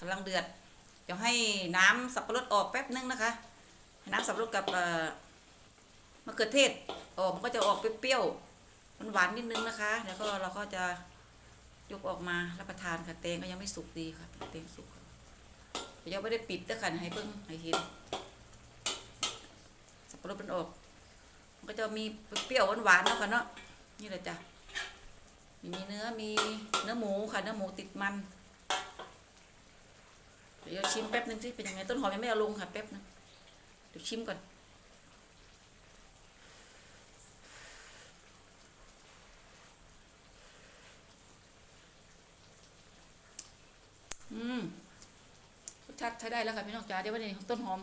กำลังเดือด เดี๋ยวให้น้ำสับปะรดออกแป๊บนึงนะคะ ให้น้ำสับปะรดกับเมะเขือเทศออกมันก็จะออกเปรี้ยวๆมันหวานนิดนึงนะคะแล้วก็เราก็จะยกออกมารับประทานค่ะแตงก็ยังไม่สุกดีค่ะแตงสุกค่ยังไม่ได้ปิดด้วยค่ะให้เพิ่งให้เห็นสับปะรดมันออก มันก็จะมีเปรี้ยวหวานๆเนาะค่ะเนาะนี่แหละจ้ะมีเนื้อมีเนื้อหมูค่ะเนื้อหมูติดมัน เดี๋ยวชิมแป๊บนึงสิเป็นยังไงต้นหอมยังไม่เอาลงค่ะแป๊บนึงเดี๋ยวชิมก่อนอืมรสชาติใช้ได้แล้วค่ะพี่น้องจ๋าเดี๋ยววันนี้ต้นหอม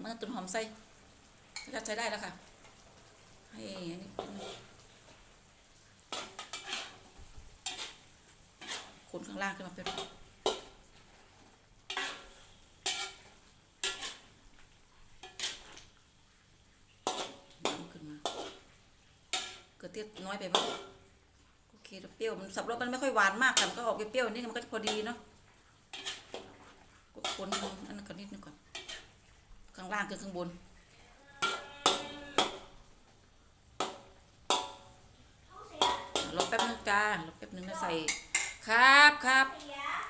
มันต้นหอมใส่รสชาติใช้ได้แล้วค่ะให้อันนี้คนข้างล่างขึ้นมาเป็นำขึ้นมา เกลือเทียน้อยไปบ้างโอเคแล้วเปรี้ยวมันสับปะรดมันไม่ค่อยหวานมากค่มันก็ออกเปรี้ยวๆนี่มันก็พอดีเนาะก็คนอันนั้นก่อนนิดนึงก่อนข้างล่างกับข้างบนรอแป๊บนึงจ้ารอแป๊บนึงนะใส่ ครับครับ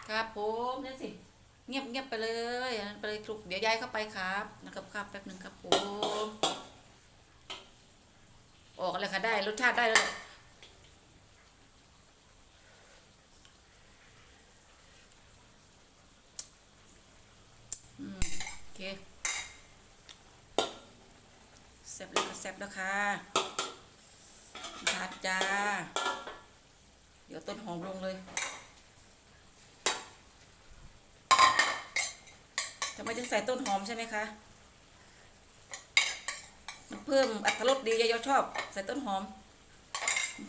ครับผมนี่สิเงียบเงียบไปเลยไปเลยคลุกเดี๋ยวย้ายเข้าไปครับนะครับครับแป๊บนึงครับผม ออกเลยค่ะได้รสชาติได้แล้วแหละอืมโอเคแซ่บเลยก็แซ่บแล้วค่ะทานจ้า เดี๋ยวต้นหอมลงเลยทำไมถึงใส่ต้นหอมใช่ไหมคะ เพิ่มอรรถรสดียายชอบ ใส่ต้นหอม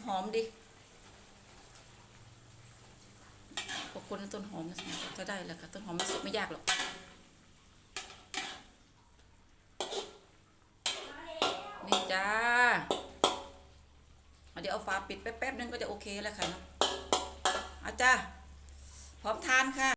หอมดีพวกคนต้นหอมจะได้แล้วค่ะต้นหอมมันสุกไม่ยากหรอกนี่จ้าเดี๋ยวเอาฝาปิดแป๊บๆนึงก็จะโอเคแล้วค่ะเนะอาจ้าพร้อมทานค่ะ